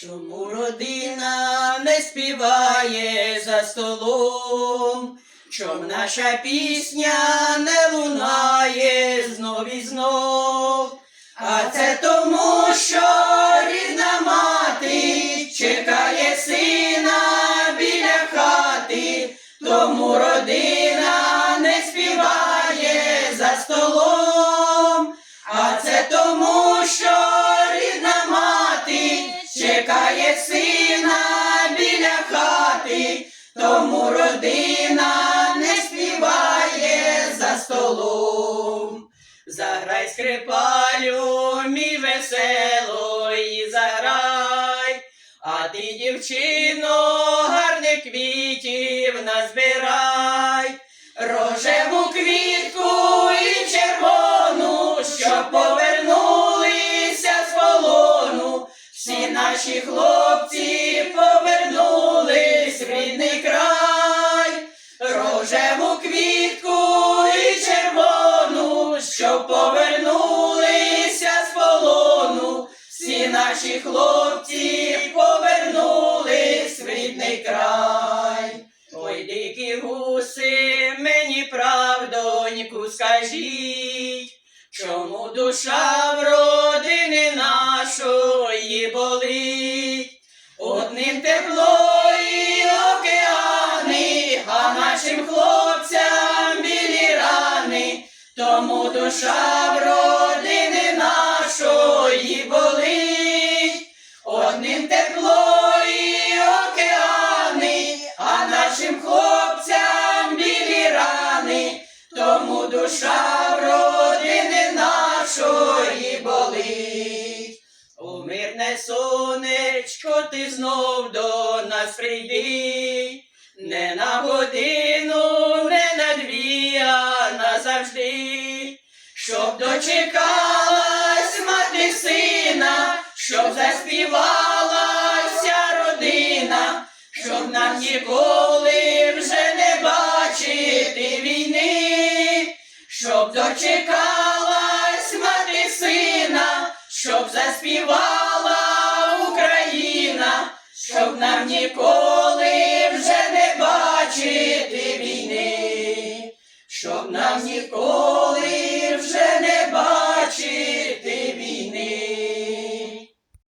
Чому родина не співає за столом? Чом наша пісня не лунає знов і знов? А це тому, що рідна мати чекає сина біля хати, тому чекає сина біля хати, тому родина не співає за столом. Заграй скрипалю, мій веселої заграй, а ти, дівчино, гарних квітів назбирай, наші хлопці повернулись в рідний край, рожеву квітку і червону, щоб повернулися з полону. Всі наші хлопці повернулись в рідний край. Ой, дикі гуси, мені правдоньку скажіть, чому душа в тому душа в родини нашої болить. Одним тепло і океани, а нашим хлопцям білі рани, тому душа в родини нашої болить. У мирне сонечко ти знов до нас прийди, не на годину, не на дві, а назавжди, щоб дочекалась мати сина, щоб заспівала вся родина, щоб нам ніколи вже не бачити війни, щоб дочекалась мати сина, щоб заспівала Україна, щоб нам ніколи